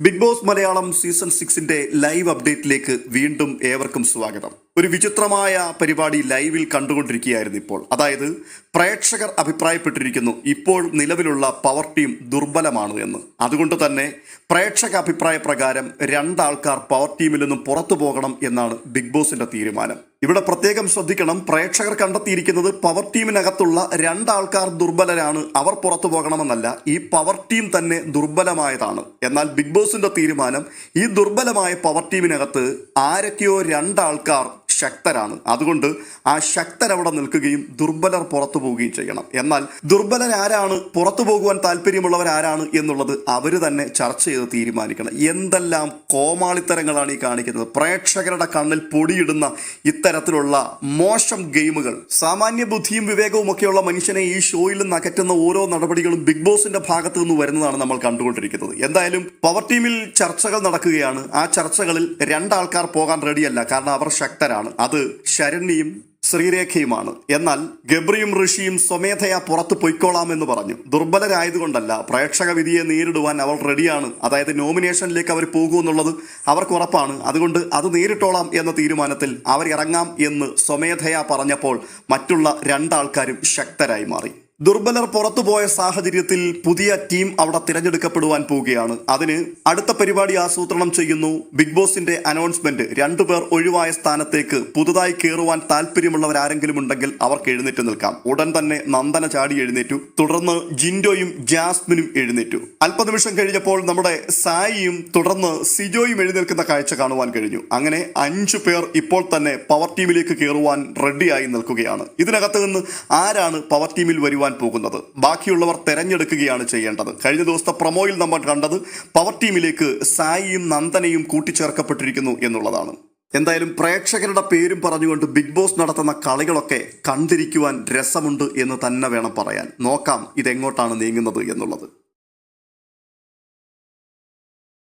Big Boss Malayalam season സിക്സിന്റെ live അപ്ഡേറ്റിലേക്ക് വീണ്ടും ഏവർക്കും സ്വാഗതം. ഒരു വിചിത്രമായ പരിപാടി ലൈവിൽ കണ്ടുകൊണ്ടിരിക്കുകയായിരുന്നു ഇപ്പോൾ. അതായത് പ്രേക്ഷകർ അഭിപ്രായപ്പെട്ടിരിക്കുന്നു ഇപ്പോൾ നിലവിലുള്ള പവർ ടീം ദുർബലമാണ് എന്ന്. അതുകൊണ്ട് തന്നെ പ്രേക്ഷക അഭിപ്രായ പ്രകാരം രണ്ടാൾക്കാർ പവർ ടീമിൽ നിന്നും പുറത്തു പോകണം എന്നാണ് ബിഗ് ബോസിന്റെ തീരുമാനം. ഇവിടെ പ്രത്യേകം ശ്രദ്ധിക്കണം പ്രേക്ഷകർ കണ്ടെത്തിയിരിക്കുന്നത് പവർ ടീമിനകത്തുള്ള രണ്ടാൾക്കാർ ദുർബലരാണ് അവർ പുറത്തു പോകണമെന്നല്ല ഈ പവർ ടീം തന്നെ ദുർബലമായതാണ്. എന്നാൽ ബിഗ് ബോസിന്റെ തീരുമാനം ഈ ദുർബലമായ പവർ ടീമിനകത്ത് ആരൊക്കെയോ രണ്ടാൾക്കാർ ശക്തരാണ്. അതുകൊണ്ട് ആ ശക്തർ അവിടെ നിൽക്കുകയും ദുർബലർ പുറത്തു പോവുകയും ചെയ്യണം. എന്നാൽ ദുർബലർ ആരാണ്? പുറത്തു പോകുവാൻ താല്പര്യമുള്ളവർ ആരാണ് എന്നുള്ളത് അവർ തന്നെ ചർച്ച ചെയ്ത് തീരുമാനിക്കണം. എന്തെല്ലാം കോമാളിത്തരങ്ങളാണ് ഈ കാണിക്കുന്നത്? പ്രേക്ഷകരുടെ കണ്ണിൽ പൊടിയിടുന്ന ഇത്തരത്തിലുള്ള മോശം ഗെയിമുകൾ. സാമാന്യ ബുദ്ധിയും വിവേകവും ഒക്കെയുള്ള മനുഷ്യനെ ഈ ഷോയിൽ നിന്ന് അകറ്റുന്ന ഓരോ നടപടികളും ബിഗ് ബോസിന്റെ ഭാഗത്തു നിന്ന് വരുന്നതാണ് നമ്മൾ കണ്ടുകൊണ്ടിരിക്കുന്നത്. എന്തായാലും പവർ ടീമിൽ ചർച്ചകൾ നടക്കുകയാണ്. ആ ചർച്ചകളിൽ രണ്ടാൾക്കാർ പോകാൻ റെഡിയല്ല കാരണം അവർ ശക്തരാണ്. അത് ശരണ്യയും ശ്രീരേഖയുമാണ്. എന്നാൽ ഗബ്രിയും ഋഷിയും സ്വമേധയാ പുറത്ത് പൊയ്ക്കോളാമെന്ന് പറഞ്ഞു. ദുർബലരായതുകൊണ്ടല്ല പ്രേക്ഷക വിധിയെ നേരിടുവാൻ അവൾ റെഡിയാണ്. അതായത് നോമിനേഷനിലേക്ക് അവർ പോകുമെന്നുള്ളത് അവർക്ക് ഉറപ്പാണ്. അതുകൊണ്ട് അത് നേരിട്ടോളാം എന്ന തീരുമാനത്തിൽ അവരിറങ്ങാം എന്ന് സ്വമേധയാ പറഞ്ഞപ്പോൾ മറ്റുള്ള രണ്ടാൾക്കാരും ശക്തരായി മാറി. ദുർബലർ പുറത്തുപോയ സാഹചര്യത്തിൽ പുതിയ ടീം അവിടെ തിരഞ്ഞെടുക്കപ്പെടുവാൻ പോവുകയാണ്. അതിന് അടുത്ത പരിപാടി ആസൂത്രണം ചെയ്യുന്നു. ബിഗ് ബോസിന്റെ അനൗൺസ്മെന്റ് രണ്ടുപേർ ഒഴിവായ സ്ഥാനത്തേക്ക് പുതുതായി കയറുവാൻ താല്പര്യമുള്ളവർ ആരെങ്കിലും ഉണ്ടെങ്കിൽ അവർക്ക് എഴുന്നേറ്റ് നിൽക്കാം. ഉടൻ തന്നെ നന്ദന ചാടി എഴുന്നേറ്റു. തുടർന്ന് ജിൻഡോയും ജാസ്മിനും എഴുന്നേറ്റു. അല്പനിമിഷം കഴിഞ്ഞപ്പോൾ നമ്മുടെ സായിയും തുടർന്ന് സിജോയും എഴുന്നേൽക്കുന്ന കാഴ്ച കാണുവാൻ കഴിഞ്ഞു. അങ്ങനെ അഞ്ചു പേർ ഇപ്പോൾ തന്നെ പവർ ടീമിലേക്ക് കയറുവാൻ റെഡിയായി നിൽക്കുകയാണ്. ഇതിനകത്ത് നിന്ന് ആരാണ് പവർ ടീമിൽ വരുവാൻ പോകുന്നത്. ബാക്കിയുള്ളവർ തെരഞ്ഞെടുക്കുകയാണ് ചെയ്യേണ്ടത്. കഴിഞ്ഞ ദിവസത്തെ പ്രൊമോയിൽ നമ്മൾ കണ്ടത് പവർ ടീമിലേക്ക് സായിയും നന്ദനയും കൂട്ടിച്ചേർക്കപ്പെട്ടിരിക്കുന്നു എന്നുള്ളതാണ്. എന്തായാലും പ്രേക്ഷകരുടെ പേരും പറഞ്ഞുകൊണ്ട് ബിഗ് ബോസ് നടത്തുന്ന കളികളൊക്കെ കണ്ടിരിക്കുവാൻ രസമുണ്ട് എന്ന് തന്നെ വേണം പറയാൻ. നോക്കാം ഇതെങ്ങോട്ടാണ് നീങ്ങുന്നത് എന്നുള്ളത്.